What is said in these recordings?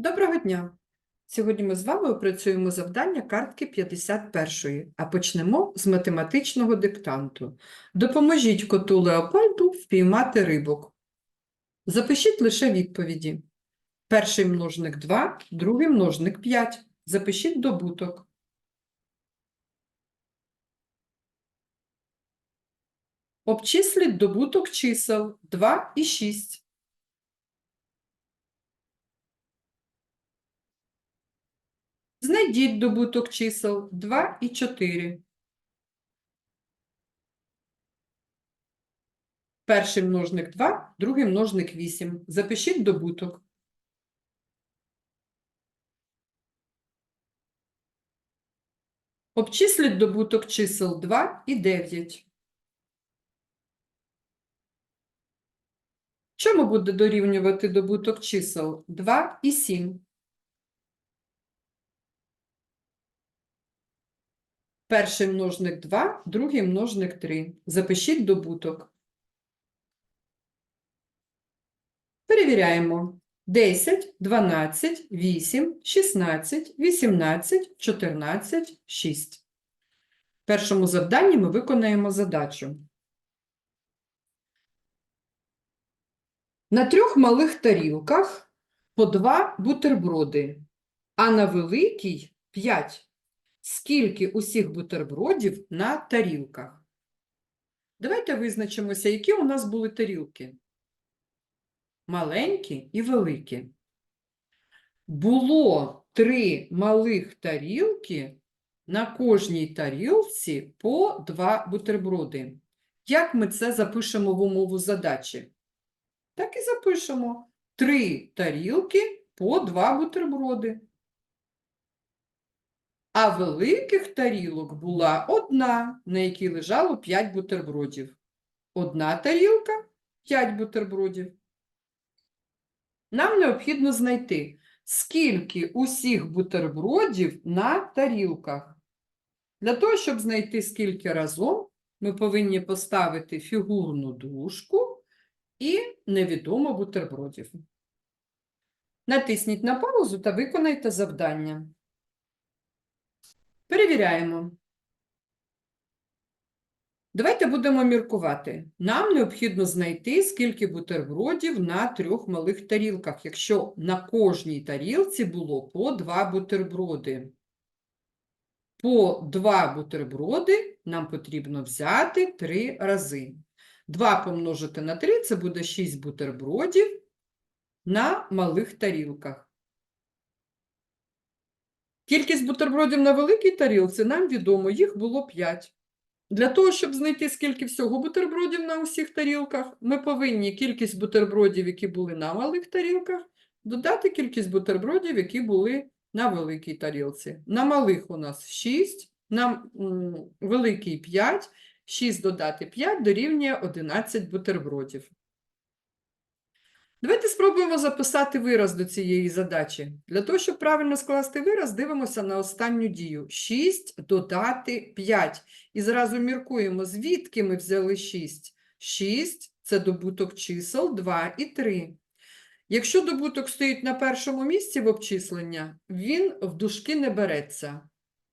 Доброго дня! Сьогодні ми з вами опрацюємо завдання картки 51, а почнемо з математичного диктанту. Допоможіть коту Леопольду впіймати рибок. Запишіть лише відповіді. Перший множник 2, другий множник 5. Запишіть добуток. Обчисліть добуток чисел 2 і 6. Знайдіть добуток чисел 2 і 4. Перший множник 2, другий множник 8. Запишіть добуток. Обчисліть добуток чисел 2 і 9. Чому буде дорівнювати добуток чисел 2 і 7? Перший множник 2, другий множник 3. Запишіть добуток. Перевіряємо. 10, 12, 8, 16, 18, 14, 6. В першому завданні ми виконаємо задачу. На трьох малих тарілках по два бутерброди, а на великій 5. Скільки усіх бутербродів на тарілках? Давайте визначимося, які у нас були тарілки. Маленькі і великі. Було три малих тарілки, на кожній тарілці по два бутерброди. Як ми це запишемо в умову задачі? Так і запишемо. Три тарілки по два бутерброди. А великих тарілок була одна, на якій лежало 5 бутербродів. Одна тарілка 5 бутербродів. Нам необхідно знайти, скільки усіх бутербродів на тарілках. Для того, щоб знайти скільки разом, ми повинні поставити фігурну дужку і невідомо бутербродів. Натисніть на паузу та виконайте завдання. Перевіряємо. Давайте будемо міркувати. Нам необхідно знайти, скільки бутербродів на трьох малих тарілках, якщо на кожній тарілці було по два бутерброди. По два бутерброди нам потрібно взяти три рази. 2 помножити на 3 – це буде 6 бутербродів на малих тарілках. Кількість бутербродів на великій тарілці нам відомо, їх було 5. Для того, щоб знайти, скільки всього бутербродів на усіх тарілках, ми повинні кількість бутербродів, які були на малих тарілках, додати кількість бутербродів, які були на великій тарілці. На малих у нас 6, на великій 5, 6 додати 5 дорівнює 11 бутербродів. Давайте спробуємо записати вираз до цієї задачі. Для того, щоб правильно скласти вираз, дивимося на останню дію. 6 додати 5. І зразу міркуємо, звідки ми взяли 6. 6 – це добуток чисел 2 і 3. Якщо добуток стоїть на першому місці в обчислення, він в дужки не береться.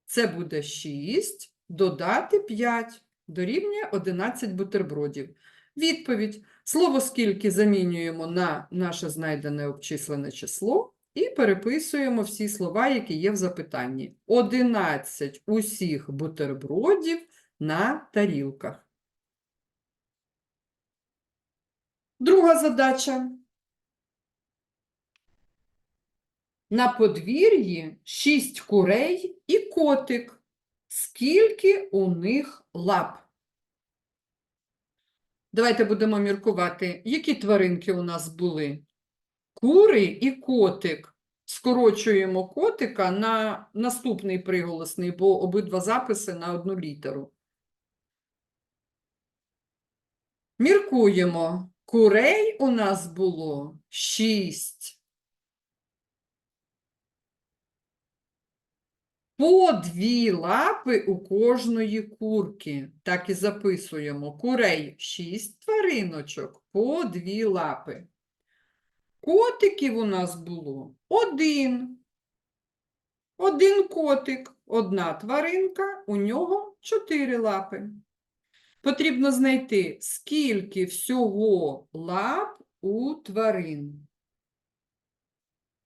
Це буде 6 додати 5, дорівнює 11 бутербродів. Відповідь. Слово «скільки» замінюємо на наше знайдене обчислене число і переписуємо всі слова, які є в запитанні. 11 усіх бутербродів на тарілках. Друга задача. На подвір'ї 6 курей і котик. Скільки у них лап? Давайте будемо міркувати, які тваринки у нас були. Кури і котик. Скорочуємо котика на наступний приголосний, бо обидва записи на одну літеру. Міркуємо. Курей у нас було 6. По дві лапи у кожної курки. Так і записуємо. Курей 6 твариночок, по дві лапи. Котиків у нас було один. Один котик, одна тваринка, у нього чотири лапи. Потрібно знайти, скільки всього лап у тварин.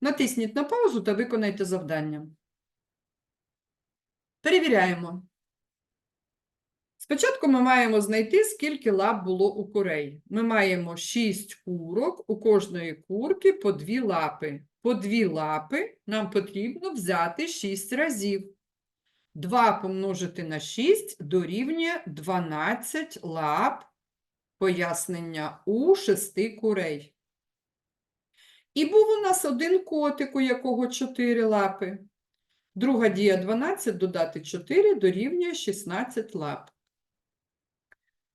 Натисніть на паузу та виконайте завдання. Перевіряємо. Спочатку ми маємо знайти, скільки лап було у курей. Ми маємо 6 курок, у кожної курки по дві лапи. По дві лапи нам потрібно взяти 6 разів. 2 помножити на 6 дорівнює 12 лап пояснення у 6 курей. І був у нас один котик, у якого 4 лапи. Друга дія 12 додати 4 дорівнює 16 лап.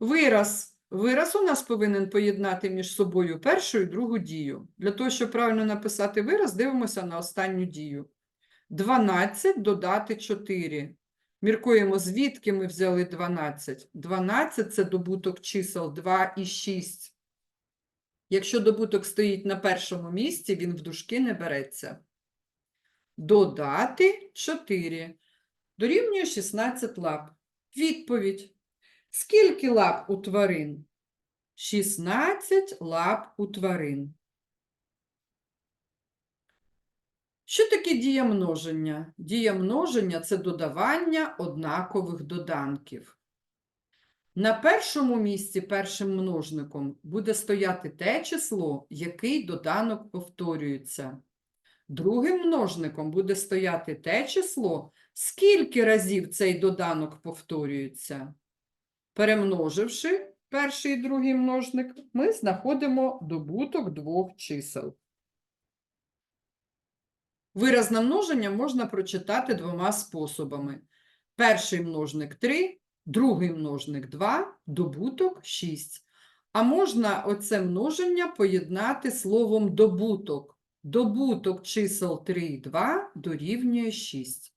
Вираз. Вираз у нас повинен поєднати між собою першу і другу дію. Для того, щоб правильно написати вираз, дивимося на останню дію. 12 додати 4. Міркуємо, звідки ми взяли 12. 12 – це добуток чисел 2 і 6. Якщо добуток стоїть на першому місці, він в дужки не береться. Додати 4. Дорівнює 16 лап. Відповідь. Скільки лап у тварин? 16 лап у тварин. Що таке дія множення? Дія множення – це додавання однакових доданків. На першому місці першим множником буде стояти те число, який доданок повторюється. Другим множником буде стояти те число, скільки разів цей доданок повторюється. Перемноживши перший і другий множник, ми знаходимо добуток двох чисел. Вираз на множення можна прочитати двома способами. Перший множник 3, другий множник 2, добуток 6. А можна оце множення поєднати словом добуток. Добуток чисел 3 і 2 дорівнює 6.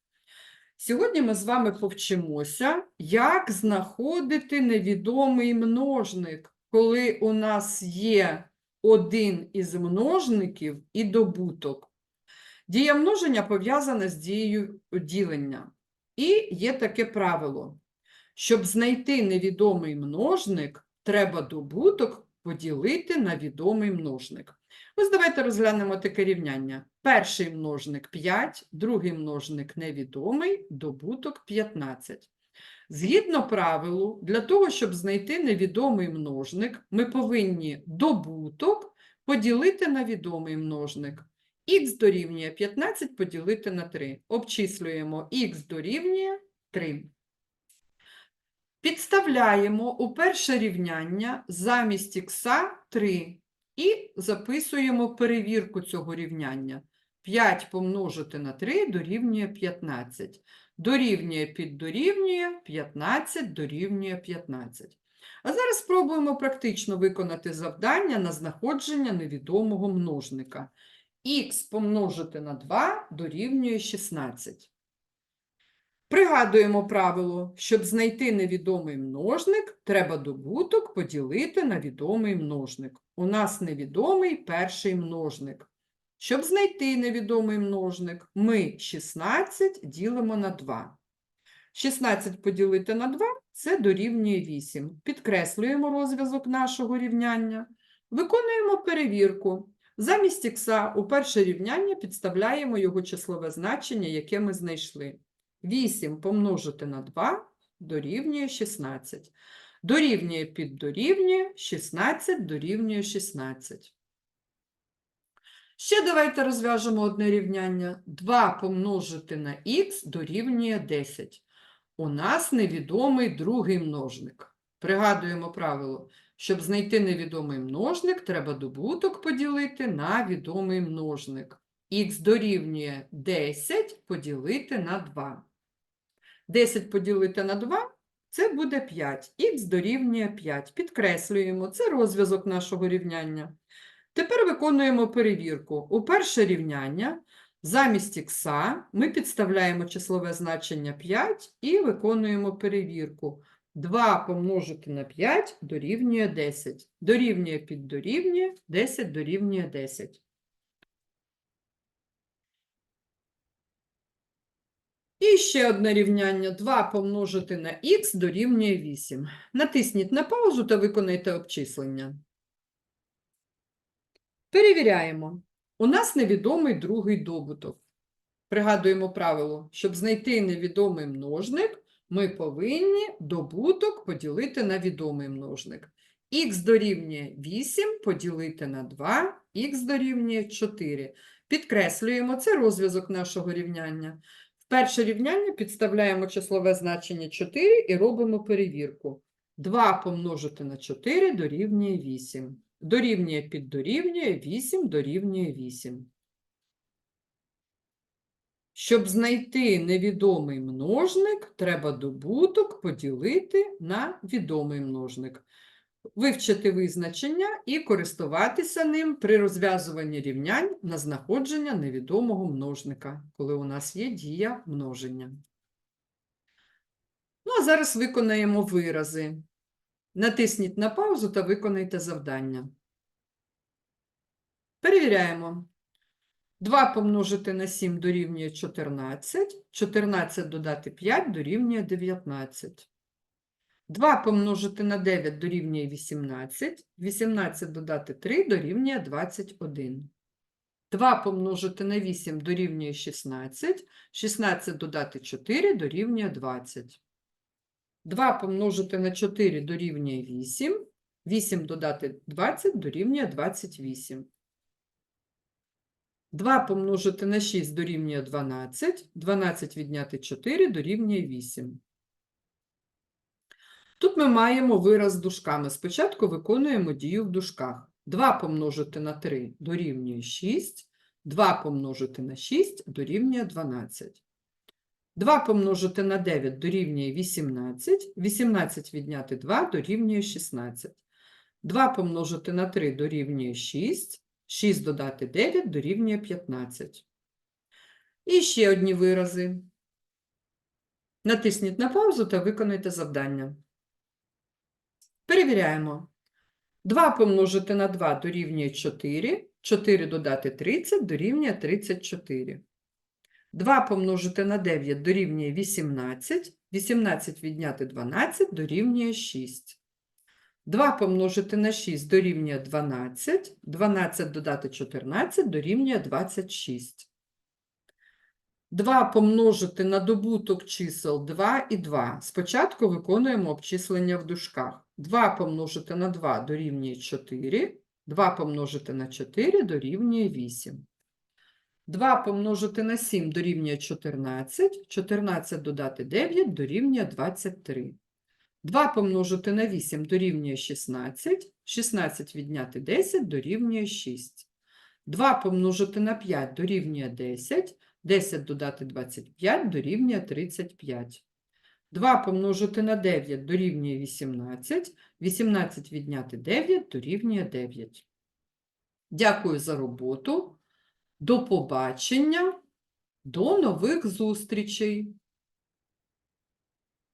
Сьогодні ми з вами повчимося, як знаходити невідомий множник, коли у нас є один із множників і добуток. Дія множення пов'язана з дією ділення. І є таке правило. Щоб знайти невідомий множник, треба добуток поділити на відомий множник. Ось давайте розглянемо таке рівняння. Перший множник 5, другий множник невідомий, добуток 15. Згідно правилу, для того, щоб знайти невідомий множник, ми повинні добуток поділити на відомий множник. Х дорівнює 15 поділити на 3. Обчислюємо х дорівнює 3. Підставляємо у перше рівняння замість х 3 і записуємо перевірку цього рівняння. 5 помножити на 3 дорівнює 15. Дорівнює під дорівнює 15 дорівнює 15. А зараз спробуємо практично виконати завдання на знаходження невідомого множника. Х помножити на 2 дорівнює 16. Пригадуємо правило, щоб знайти невідомий множник, треба добуток поділити на відомий множник. У нас невідомий перший множник. Щоб знайти невідомий множник, ми 16 ділимо на 2. 16 поділити на 2 – це дорівнює 8. Підкреслюємо розв'язок нашого рівняння. Виконуємо перевірку. Замість х у перше рівняння підставляємо його числове значення, яке ми знайшли. 8 помножити на 2 дорівнює 16. Дорівнює під дорівнює, 16 дорівнює 16. Ще давайте розв'яжемо одне рівняння. 2 помножити на х дорівнює 10. У нас невідомий другий множник. Пригадуємо правило. Щоб знайти невідомий множник, треба добуток поділити на відомий множник. Х дорівнює 10 поділити на 2. 10 поділити на 2 – це буде 5. Х дорівнює 5. Підкреслюємо, це розв'язок нашого рівняння. Тепер виконуємо перевірку. У перше рівняння замість х ми підставляємо числове значення 5 і виконуємо перевірку. 2 помножити на 5 дорівнює 10. Дорівнює під дорівнює, 10 дорівнює 10. І ще одне рівняння. 2 помножити на х дорівнює 8. Натисніть на паузу та виконайте обчислення. Перевіряємо. У нас невідомий другий добуток. Пригадуємо правило, щоб знайти невідомий множник, ми повинні добуток поділити на відомий множник. Х дорівнює 8 поділити на 2, х дорівнює 4. Підкреслюємо, це розв'язок нашого рівняння. Перше рівняння підставляємо числове значення 4 і робимо перевірку. 2 помножити на 4 дорівнює 8. Дорівнює піддорівнює 8 дорівнює 8. Щоб знайти невідомий множник, треба добуток поділити на відомий множник. Вивчити визначення і користуватися ним при розв'язуванні рівнянь на знаходження невідомого множника, коли у нас є дія множення. Ну, а зараз виконаємо вирази. Натисніть на паузу та виконайте завдання. Перевіряємо. 2 помножити на 7 дорівнює 14, 14 додати 5 дорівнює 19. 2 помножити на 9 дорівнює 18, 18 додати 3 дорівнює 21. 2 помножити на 8 дорівнює 16, 16 додати 4 дорівнює 20. 2 помножити на 4 дорівнює 8, 8 додати 20 дорівнює 28. 2 помножити на 6 дорівнює 12, 12 відняти 4 дорівнює 8. Тут ми маємо вираз з дужками. Спочатку виконуємо дію в дужках. 2 помножити на 3 дорівнює 6, 2 помножити на 6 дорівнює 12. 2 помножити на 9 дорівнює 18, 18 відняти 2 дорівнює 16. 2 помножити на 3 дорівнює 6, 6 додати 9 дорівнює 15. І ще одні вирази. Натисніть на паузу та виконайте завдання. Перевіряємо. 2 помножити на 2 дорівнює 4, 4 додати 30 дорівнює 34. 2 помножити на 9 дорівнює 18, 18 відняти 12 дорівнює 6. 2 помножити на 6 дорівнює 12, 12 додати 14 дорівнює 26. 2 помножити на добуток чисел 2 і 2. Спочатку виконуємо обчислення в дужках. 2 помножити на 2 дорівнює 4, 2 помножити на 4 дорівнює 8. 2 помножити на 7 дорівнює 14, 14 додати 9 дорівнює 23. 2 помножити на 8 дорівнює 16, 16 відняти 10 дорівнює 6. 2 помножити на 5 дорівнює 10, 10 додати 25 дорівнює 35. 2 помножити на 9 дорівнює 18, 18 відняти 9 дорівнює 9. Дякую за роботу. До побачення. До нових зустрічей!